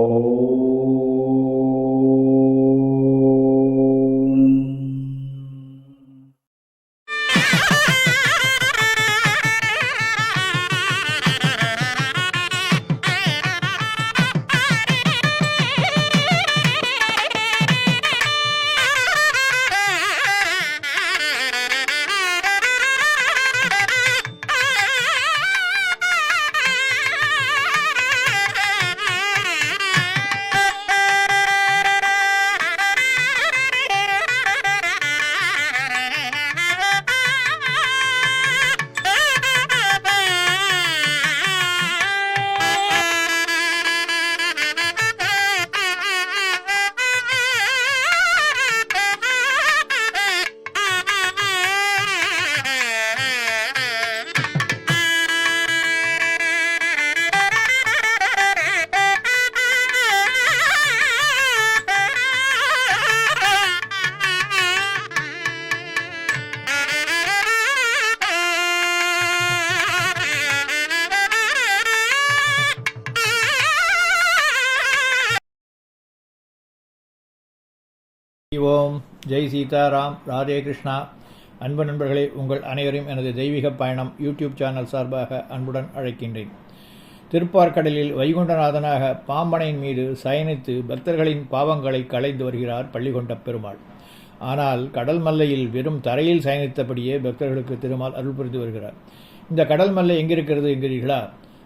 哦。ஓம். ஜெய் சீதாராம். ராதே கிருஷ்ணா. அன்பு நண்பர்களே உங்கள் அனைவரையும் எனது தெய்வீக பயணம் யூடியூப் சேனல் சார்பாக அன்புடன் அழைக்கின்றேன். திருப்பார்கடலில் வைகுண்டநாதனாக பாம்பனையின் மீது சயனித்து பக்தர்களின் பாவங்களை களைந்து வருகிறார் பள்ளிகொண்ட பெருமாள். ஆனால் கடல் மல்லையில் வெறும் தரையில் சயனித்தபடியே பக்தர்களுக்கு திருமால் அருள் புரிந்து வருகிறார். இந்த கடல் மல்லை எங்கிருக்கிறது என்கிறீர்களா?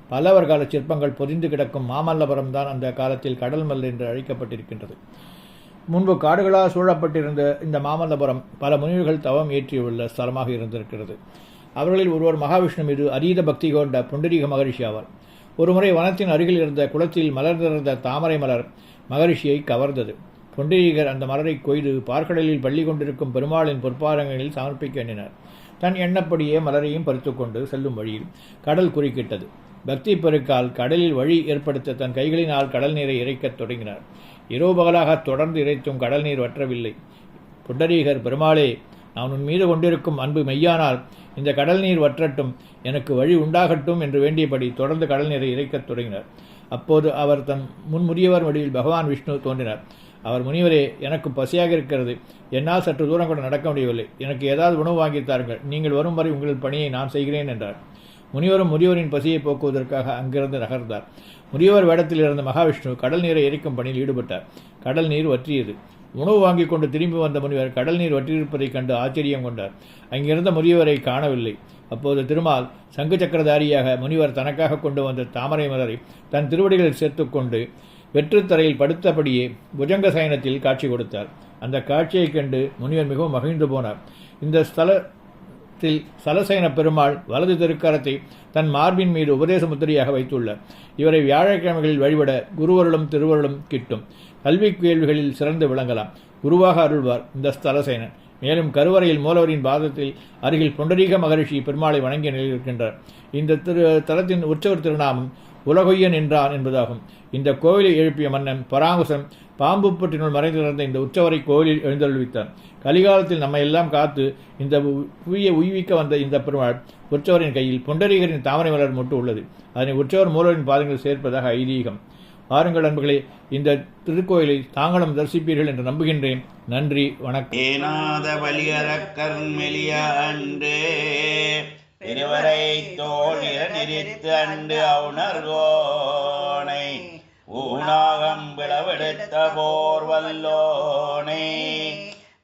பல்லவர் கால சிற்பங்கள் பொதிந்து கிடக்கும் மாமல்லபுரம் தான் அந்த காலத்தில் கடல் மல்லை என்று அழைக்கப்பட்டிருக்கின்றது. முன்பு காடுகளால் சூழப்பட்டிருந்த இந்த மாமல்லபுரம் பல முனிவர்கள் தவம் ஏற்றியுள்ள ஸ்தலமாக இருந்திருக்கிறது. அவர்களில் ஒருவர் மகாவிஷ்ணு மீது அதீத பக்தி கொண்ட புண்டரீக மகரிஷி ஆவார். ஒருமுறை வனத்தின் அருகில் இருந்த குளத்தில் மலர்ந்திருந்த தாமரை மலர் மகரிஷியை கவர்ந்தது. புண்டரீகர் அந்த மலரை கொய்து பார்க்கடலில் பள்ளி கொண்டிருக்கும் பெருமாளின் பொற்பாரங்களில் சமர்ப்பிக்க எண்ணினார். தன் எண்ணப்படியே மலரையும் பறித்துக்கொண்டு செல்லும் வழியில் கடல் குறுக்கிட்டது. பக்தி பெருக்கால் கடலில் வழி ஏற்படுத்த தன் கைகளினால் கடல் நீரை இறைக்கத் தொடங்கினார். இரவுபகலாக தொடர்ந்து இறைத்தும் கடல் நீர் வற்றவில்லை. புண்டரீகர் பெருமாளே நான் உன் மீது கொண்டிருக்கும் அன்பு மெய்யானால் இந்த கடல் நீர் வற்றட்டும் எனக்கு வழி உண்டாகட்டும் என்று வேண்டியபடி தொடர்ந்து கடல் நீரை இறைக்கத் தொடங்கினார். அப்போது அவர் தன் முன்முதியவர் வடிவில் பகவான் விஷ்ணு தோன்றினார். அவர் முனிவரே எனக்கு பசியாக இருக்கிறது. என்னால் சற்று தூரம் கூட நடக்க முடியவில்லை. எனக்கு ஏதாவது உணவு வாங்கி தாருங்கள். நீங்கள் வரும் வரை உங்கள் பணியை நான் செய்கிறேன் என்றார். முனிவரும் முதியோரின் பசியை போக்குவதற்காக அங்கிருந்து நகர்ந்தார். முதியவர் வேடத்தில் இருந்த மகாவிஷ்ணு கடல் நீரை எரிக்கும் பணியில் ஈடுபட்டார். கடல் நீர் வற்றியது. உணவு வாங்கிக் கொண்டு திரும்பி வந்த முனிவர் கடல் நீர் வற்றியிருப்பதைக் கண்டு ஆச்சரியம் கொண்டார். அங்கிருந்த முதியவரை காணவில்லை. அப்போது திருமால் சங்கு சக்கரதாரியாக முனிவர் தனக்காக கொண்டு வந்த தாமரை மலரை தன் திருவடிகளில் சேர்த்துக்கொண்டு வெற்றுத்தரையில் படுத்தபடியே புஜங்க சயனத்தில் காட்சி கொடுத்தார். அந்த காட்சியைக் கண்டு முனிவர் மிகவும் மகிழ்ந்து போனார். இந்த ஸ்தல த்தில் சலசேன பெருமாள் வலது திருக்கரத்தை தன் மார்பின் மீது உபதேச முத்திரையாக வைத்துள்ளார் இவரை வியாழக்கிழமைகளில் வழிபட குருவருளும் திருவருளும் கிட்டும். கல்வி கேள்விகளில் சிறந்து விளங்கலாம். குருவாக அருள்வார் இந்த ஸ்தலசேனன் மேலும் கருவறையில் மூலவரின் பாதத்தில் அருகில் புண்டரீக மகரிஷி பெருமாளை வணங்கிய நிலையில் இருக்கின்றார் இந்த திரு தலத்தின் உற்சவர் திருநாமம் உலகொய்யன் என்றான் என்பதாகும். இந்த கோவிலை எழுப்பிய மன்னன் பராங்குசன் பாம்பு பற்றினுள் நடந்த இந்த உற்சவரை கோவிலில் எழுந்தருள்வித்தார் கலிகாலத்தில் நம்ம எல்லாம் காத்து இந்த புவியை உய்விக்க வந்த இந்த பெருமாள் உற்சவரின் கையில் புண்டரீகரின் தாமரை மலர் மொட்டு உள்ளது. அதனை உற்சவர் மூலவரின் பாதங்கள் சேர்ப்பதாக ஐதீகம். பாருங்கள் அன்புகளே இந்த திருக்கோயிலை தாங்களும் தரிசிப்பீர்கள் என்று நம்புகின்றேன். நன்றி வணக்கம். ஏனாத வலியறக்கர் மெலிய அன்று. திருவரை தோல் நிறித்து அண்டு அவுணர்கோனை ஊனாகம் பிளவெடுத்த போர் வல்லோனை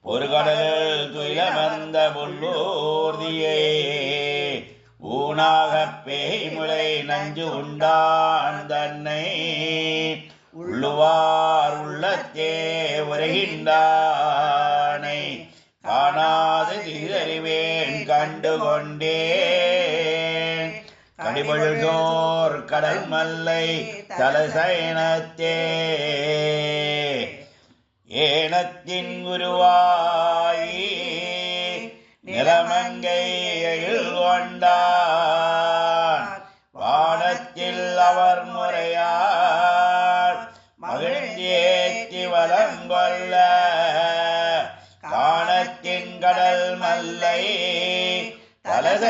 பொறுகடல் துயிலமர்ந்த புல்லூர்தியே ஊனாகப் பேய்முலை நஞ்சு உண்டான் தன்னை உள்ளுவார் உள்ளத்தே உரைகின்றானை காணாது திகறிவேன் கண்டு கொண்டேன் கடிபொழுதோர் கடல் மல்லை தலசைனத்தே ஏனத்தின் குருவாயி நிலமங்கை எழு கொண்டான் இல்லை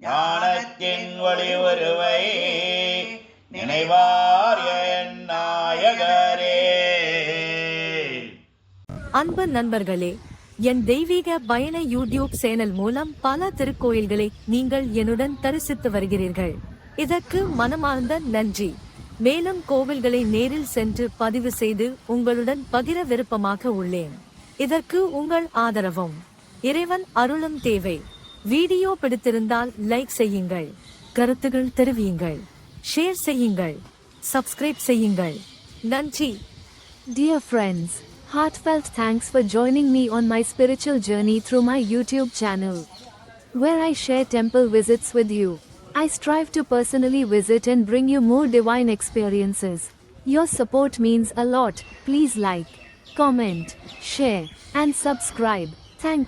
ஞானத்தின் ஒளி ஒருவை நினைவார் என் நாயகரே. அன்பு நண்பர்களே என் தெய்வீக பயண யூடியூப் சேனல் மூலம் பல திருக்கோயில்களை நீங்கள் என்னுடன் தரிசித்து வருகிறீர்கள். இதற்கு மனமார்ந்த நன்றி. மேலும் கோவில்களை நேரில் சென்று பதிவு செய்து உங்களுடன் பகிர விருப்பமாக உள்ளேன். இதற்கு உங்கள் ஆதரவும் இறைவன் அருளும் தேவை வீடியோ பிடித்திருந்தால் லைக் செய்யுங்கள் கருத்துகள் தெரிவியுங்கள் ஷேர் செய்யுங்கள் சப்ஸ்கிரைப் செய்யுங்கள் நன்றி Dear friends, heartfelt thanks for joining me on my spiritual journey through my YouTube channel, where I share temple visits with you. I strive to personally visit and bring you more divine experiences. Your support means a lot. Please like, comment, share, and subscribe. Thank you.